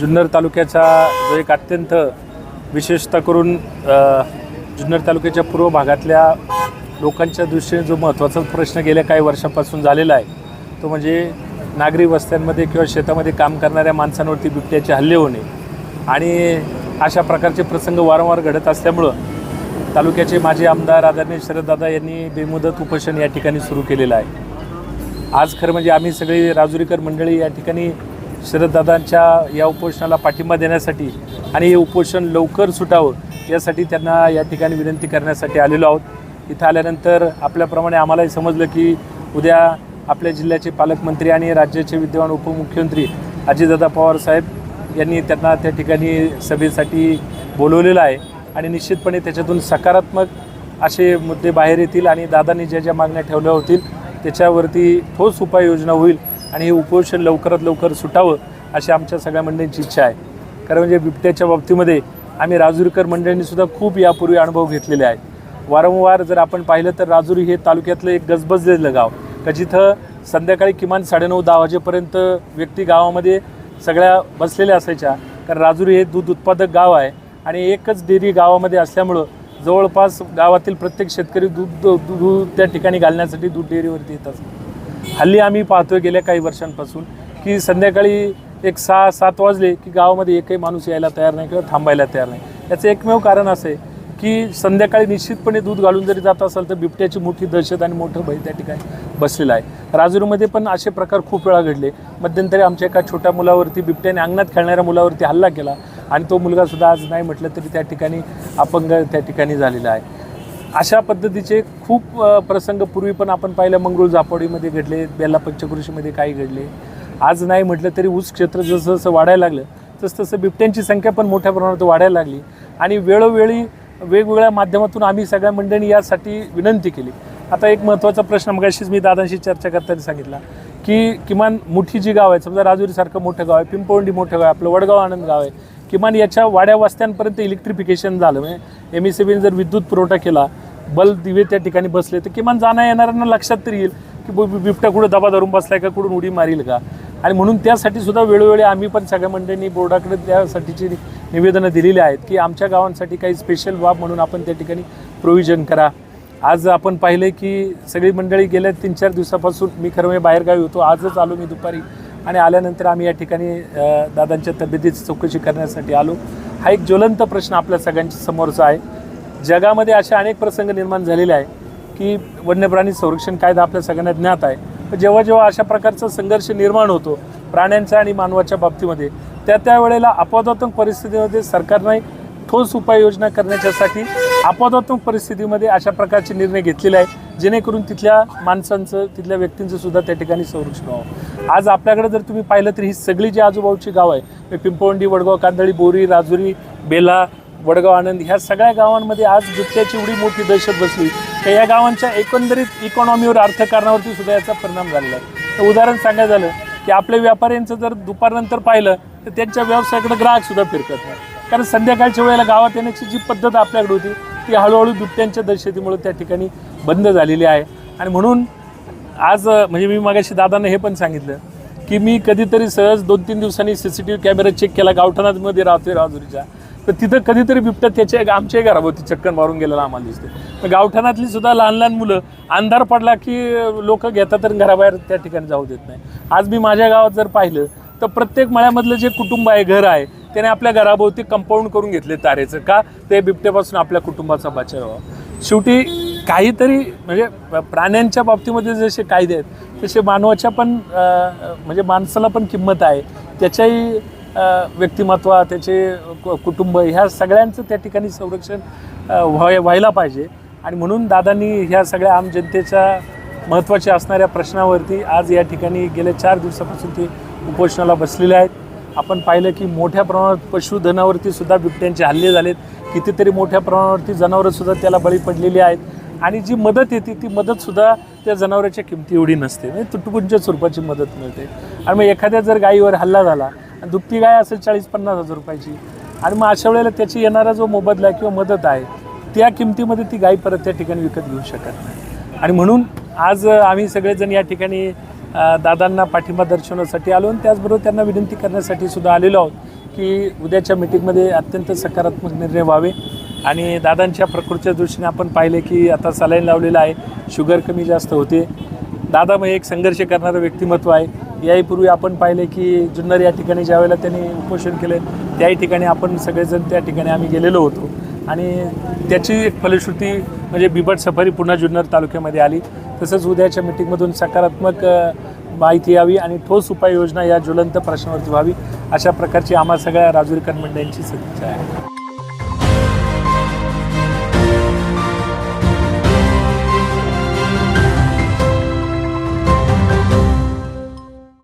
जुन्नर तालुक्याचा जो एक अत्यंत विशेषतः करून जुन्नर तालुक्याच्या पूर्व भागातल्या लोकांच्या दृष्टीने जो महत्त्वाचा प्रश्न गेल्या काही वर्षापासून झालेला आहे तो म्हणजे नागरी वस्त्यांमध्ये किंवा शेतामध्ये काम करणाऱ्या माणसांवरती बिबट्याचे हल्ले होणे. आणि अशा प्रकारचे प्रसंग वारंवार घडत असल्यामुळं तालुक्याचे माजी आमदार आदरणीय शरददादा यांनी बेमुदत उपोषण या ठिकाणी सुरू केलेलं आहे. आज खरं म्हणजे आम्ही सगळी राजुरीकर मंडळी या ठिकाणी शरददादांच्या या उपोषणाला पाठिंबा देण्यासाठी आणि हे उपोषण लवकर सुटावं यासाठी त्यांना या ठिकाणी विनंती करण्यासाठी आलेलो आहोत. इथं आल्यानंतर आपल्याप्रमाणे आम्हालाही समजलं की उद्या आपल्या जिल्ह्याचे पालकमंत्री आणि राज्याचे विद्यमान उपमुख्यमंत्री अजितदादा पवार साहेब यांनी त्यांना त्या ठिकाणी सभेसाठी बोलवलेलं आहे आणि निश्चितपणे त्याच्यातून सकारात्मक असे मुद्दे बाहेर येतील आणि दादांनी ज्या ज्या मागण्या ठेवल्या होतील त्याच्यावरती ठोस उपाययोजना होईल आणि हे उपोषण लवकरात लवकर सुटावं अशी आमच्या सगळ्या मंडळींची इच्छा आहे. कारण म्हणजे बिबट्याच्या बाबतीमध्ये आम्ही राजुरीकर मंडळींनीसुद्धा खूप यापूर्वी अनुभव घेतलेले आहेत. वारंवार जर आपण पाहिलं तर राजुरी हे तालुक्यातलं एक गजबजलेलं गाव. का जिथं संध्याकाळी किमान साडेनऊ दहा वाजेपर्यंत व्यक्ती गावामध्ये सगळ्या बसलेल्या असायच्या. कारण राजुरी हे दूध उत्पादक गाव आहे आणि एकच डेअरी गावामध्ये असल्यामुळं जवळपास गावातील प्रत्येक शेतकरी दूध दूध दूध त्या ठिकाणी घालण्यासाठी दूध डेअरीवरती येत असतात हल्ली आम्ही पाहतोय गेल्या काही वर्षांपासून की संध्याकाळी एक सहा सात वाजले की गावामध्ये एकही माणूस यायला तयार नाही किंवा थांबायला तयार नाही. याचं एकमेव कारण असं आहे की संध्याकाळी निश्चितपणे दूध घालून जरी जात असाल तर बिबट्याची मोठी दहशत आणि मोठं भय त्या ठिकाणी बसलेलं आहे. राजुरीमध्ये पण असे प्रकार खूप वेळा घडले. मध्यंतरी आमच्या एका छोट्या मुलावरती बिबट्याने अंगणात खेळणाऱ्या मुलावरती हल्ला केला आणि तो मुलगा सुद्धा आज नाही म्हटलं तरी त्या ठिकाणी अपंग त्या ठिकाणी झालेला आहे. अशा पद्धतीचे खूप प्रसंग पूर्वी पण आपण पाहिलं. मंगरूळ झापोडीमध्ये घडले बेल्ला पंचकृषीमध्ये काही घडले. आज नाही म्हटलं तरी ऊस क्षेत्र जसं जसं वाढायला लागलं तसं तसं बिबट्यांची संख्या पण मोठ्या प्रमाणात वाढायला लागली. आणि वेळोवेळी वेगवेगळ्या माध्यमातून आम्ही सगळ्या मंडळींनी यासाठी विनंती केली. आता एक महत्त्वाचा प्रश्न मगाशीच मी दादांशी चर्चा करताना सांगितला की किमान मोठी जी गाव आहे समजा राजुरीसारखं मोठं गाव आहे पिंपवंडी मोठं गाव आहे आपलं वडगाव आनंद गाव आहे किमान याच्या वाड्या वस्त्यांपर्यंत इलेक्ट्रिफिकेशन झालं. म्हणजे एम एस जर विद्युत पुरवठा केला बल दिवे त्या ठिकाणी बसले तर किमान जाणं येणाऱ्यांना लक्षात तरी येईल की बिबट्या कुठं दबा धरून बसलाय का कुठून उडी मारील का? आणि म्हणून त्यासाठी सुद्धा वेळोवेळी आम्ही पण सगळ्या मंडळींनी बोर्डाकडे त्यासाठीची निवेदनं दिलेली आहेत की आमच्या गावांसाठी काही स्पेशल बाब म्हणून आपण त्या ठिकाणी प्रोव्हिजन करा. आज आपण पाहिलं की सगळी मंडळी गेल्या तीन चार दिवसापासून मी खरं म्हणजे बाहेरगावी होतो आजच आलो मी दुपारी. आणि आल्यानंतर आम्ही या ठिकाणी दादांच्या तब्येतीची चौकशी करण्यासाठी आलो. हा एक ज्वलंत प्रश्न आपल्या सगळ्यांच्या समोरचा आहे. जगामध्ये असे अनेक प्रसंग निर्माण झालेले आहे की वन्यप्राणी संरक्षण कायदा आपल्या सगळ्यांना ज्ञात आहे. जेव्हा जेव्हा अशा प्रकारचा संघर्ष निर्माण होतो प्राण्यांच्या आणि मानवाच्या बाबतीमध्ये त्या त्या वेळेला अपवादात्मक परिस्थितीमध्ये सरकारने ठोस उपाययोजना करण्याच्यासाठी आपदात्मक परिस्थितीमध्ये अशा प्रकारचे निर्णय घेतलेले आहे जेणेकरून तिथल्या माणसांचं तिथल्या व्यक्तींचं सुद्धा त्या ठिकाणी संरक्षण व्हावं. आज आपल्याकडे जर तुम्ही पाहिलं तर ही सगळी जी आजूबाजूची गाव आहे पिंपवंडी वडगाव कांदळी बोरी राजुरी बेला वडगाव आनंद ह्या सगळ्या गावांमध्ये आज बिबट्याची एवढी मोठी दहशत बसली. तर या गावांच्या एकंदरीत इकॉनॉमीवर अर्थकारणावरती सुद्धा याचा परिणाम झालेला आहे. तर उदाहरण सांगायचं झालं की आपल्या व्यापाऱ्यांचं जर दुपारनंतर पाहिलं तर त्यांच्या व्यवसायाकडे ग्राहकसुद्धा फिरकत नाही. कारण संध्याकाळच्या वेळेला गावात येण्याची जी पद्धत आपल्याकडे होती ती हळूहळू बिबट्यांच्या दहशतीमुळे त्या ठिकाणी बंद झालेली आहे. आणि म्हणून आज म्हणजे मी मागाशी दादांना हे पण सांगितलं की मी कधीतरी सहज दोन तीन दिवसांनी C C T V camera check केला गावठाणामध्ये राहतोय राजुरीच्या. तर तिथं कधीतरी बिबट्या त्याच्या आमच्या घराभोवती चक्कन मारून गेलेला आम्हाला दिसते तर गावठाणातली सुद्धा लहान लहान मुलं अंधार पडला की लोक घेतात तर घराबाहेर त्या ठिकाणी जाऊ देत नाही. आज मी माझ्या गावात जर पाहिलं तर प्रत्येक मळ्यामधलं जे कुटुंब आहे घर आहे त्याने आपल्या घराभोवती कंपाऊंड करून घेतले तारेचं. का? ते बिबट्यापासून आपल्या कुटुंबाचा बचाव व्हावा. शेवटी काहीतरी म्हणजे प्राण्यांच्या बाबतीमध्ये जसे कायदे आहेत तसे मानवाच्या पण म्हणजे माणसाला पण किंमत आहे. त्याच्याही व्यक्तिमत्व त्याचे कु- कुटुंब ह्या सगळ्यांचं त्या ठिकाणी संरक्षण व्हाय व्हायला पाहिजे. आणि म्हणून दादांनी ह्या सगळ्या आम जनतेच्या महत्त्वाच्या असणाऱ्या प्रश्नावरती आज या ठिकाणी गेल्या चार दिवसापासून ते उपोषणाला बसलेले आहेत. आपण पाहिलं की मोठ्या प्रमाणात पशुधनावरती सुद्धा बिबट्यांचे हल्ले झालेत. कितीतरी मोठ्या प्रमाणावरती जनावरंसुद्धा त्याला बळी पडलेली आहेत. आणि जी मदत येते ती मदतसुद्धा त्या जनावरांच्या किमती एवढी नसते. म्हणजे तुटपुंच्या स्वरूपाची मदत मिळते. आणि मग एखाद्या जर गायीवर हल्ला झाला दुप्पी दुभती गाय असेल चाळीस पन्नास हजार रुपयाची. आणि मग अशा वेळेला त्याची येणारा जो मोबदला आहे किंवा मदत आहे त्या किमतीमध्ये ती गाय परत त्या ठिकाणी विकत घेऊ शकत नाही. आणि म्हणून आज आम्ही सगळेजण या ठिकाणी दादांना पाठिंबा दर्शवण्यासाठी आलो आणि त्याचबरोबर त्यांना विनंती करण्यासाठी सुद्धा आलेलो आहोत की उद्याच्या मिटिंगमध्ये अत्यंत सकारात्मक निर्णय व्हावे. आणि दादांच्या प्रकृतीच्या दृष्टीने आपण पाहिले की आता सलाईन लावलेला आहे शुगर कमी जास्त होते. दादा मग एक संघर्ष करणारं व्यक्तिमत्व आहे. याहीपूर्वी आपण पाहिले की जुन्नर या ठिकाणी ज्यावेळेला त्यांनी उपोषण केलं त्याही ठिकाणी आपण सगळेजण त्या ठिकाणी आम्ही गेलेलो होतो. आणि त्याची एक फलश्रुती म्हणजे बिबट सफारी पुन्हा जुन्नर तालुक्यामध्ये आली. तसंच उद्याच्या मिटिंगमधून सकारात्मक माहिती यावी आणि ठोस उपाययोजना या ज्वलंत प्रश्नावरती व्हावी अशा प्रकारची आम्हा सगळ्या राजुरीकर मंडळींची सदिच्छा आहे.